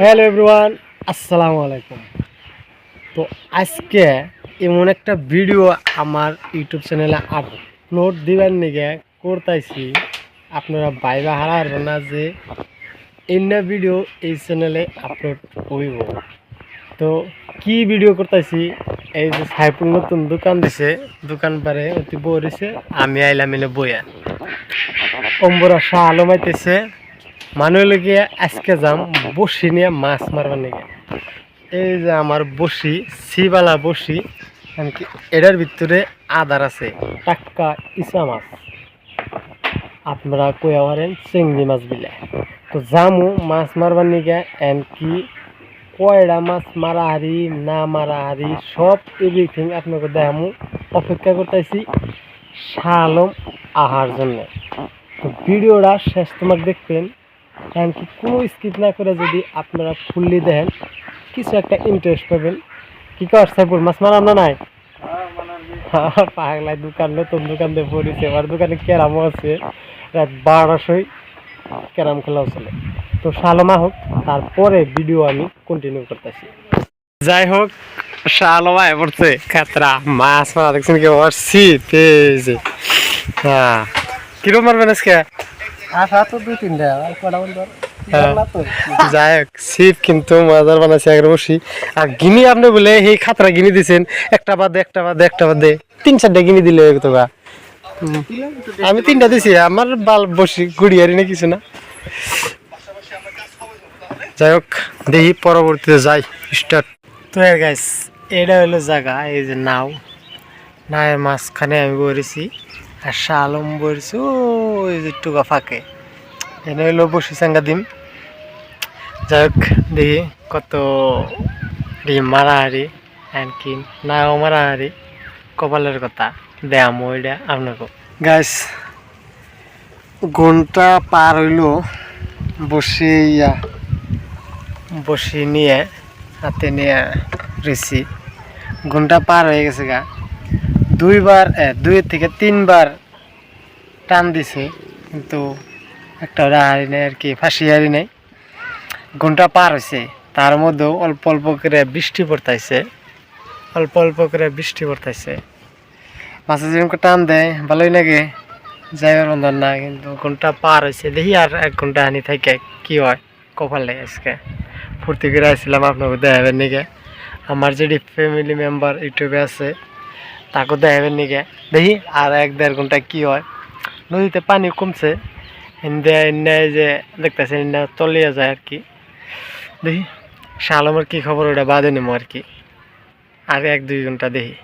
Hello everyone, আসসালামু আলাইকুম। তো আজকে এমন একটা ভিডিও আমার ইউটিউব চ্যানেলে আপলোড দিবার নিগে করতেছি আপনারা বাইবা হারার না যে এমনা ভিডিও এই চ্যানেলে আপলোড হইব। তো কি ভিডিও করতেছি এই যে সাইপুর নতুন দোকান দিছে, দোকান পারে অতি বইছে আমি আইলাম এনে বইয়া। অম্বরা শাহ আলম আইতেছে মানুষ আজকে যাম বসি নিয়ে মাছ মারবার নিগে এই যে আমার বসি, সিবালা বসি এমনকি এটার ভিতরে আদার আছে টাক্কা ইসা মাছ। আপনারা কইয়া পারেন চিংড়ি মাছ বিলে। তো যামু মাছ মারবার নিগে এমনকি কয়টা মাছ মারা হারি, না মারা হারি, সব এভরিথিং আপনাকে দেখামু। অপেক্ষা করতেছি শালম আহার জন্য। তো ভিডিওটা শেষ তোমাকে দেখবেন। কারণ কি, কোনো স্কিপ না করে যদি আপনারা ফুললি দেখেন, কিছু একটা ইন্টারেস্ট পাবেন। কি কর সাইপুর মাছ মারা না নাই? পাগলায় দোকান, নতুন দোকান দিয়ে পড়েছে। আমার দোকানে ক্যারামও আছে। রাত সময় ক্যারাম খেলাও চলে। তো সালমা হোক, তারপরে ভিডিও আমি কন্টিনিউ করতেছি। যাই হোক, শালমা পড়ছে। খাতরা, মাছ মারা দেখছেন কি? আমার শীত হ্যাঁ। কিরম মারবেন আজকে? হ্যাঁ। না তো যাই হোক কিন্তু মজার বানাইছে একবার বসি। আর গিনি আপনি বলে এই খাতরা গিনি দিছেন একটা বাদে একটা বাদে একটা বাদে। তিন চারটা গিনি দিলে তো আমি তিনটা দিছি আমার বাল বসি গুড়িয়ারি না কিছু না। যাই হোক দেখি পরবর্তীতে যাই স্টার্ট তো গাইস এটা হলো জায়গা এই যে নাও। নায়ের মাঝখানে আমি বলেছি আর শালম বলেছি ওই যে টুকা ফাঁকে। এনে হলো বসি চাঙ্গা দিম। যাই হোক দেখি কত মারাহারি এমনকি নাও মারাহারি কপালের কথা দেয়াম ওইটা আপনাকে। গাছ ঘণ্টা পার হইল বসে ইয়া। বসে নিয়ে হাতে নিয়ে রেসি ঘণ্টা পার হয়ে গেছে গা। দুইবার দুই থেকে তিনবার টান দিছে, কিন্তু একটা হারি নেই আর কি ফাঁসি হারি নেই। ঘণ্টা পার হয়েছে তার মধ্যেও অল্প অল্প করে বৃষ্টি পড়তাইছে। অল্প অল্প করে বৃষ্টি পড়তাইছে। মাছে যেরকম টান দেয়, ভালোই লাগে। যাইবার বন্ধন না, কিন্তু ঘণ্টা পার হয়েছে দেখি আর এক ঘণ্টা হানি থাকে, কি হয়, কপালে আজকে। ফুর্তি করে আসছিলাম আপনাকে দেখাবেন নিকে। আমার যেটি ফ্যামিলি মেম্বার ইউটিউবে আছে তাকে দেখাবেন নিকে? দেখি, আর এক দেড় ঘণ্টা কি হয়? নদীতে পানি কমছে। যে দেখতেছেন এনে তলিয়ে যায় আর কি। দেখি, শালমের কি খবর, ওটা বাদে নেব আর কি। আর এক দুই ঘণ্টা দেখি।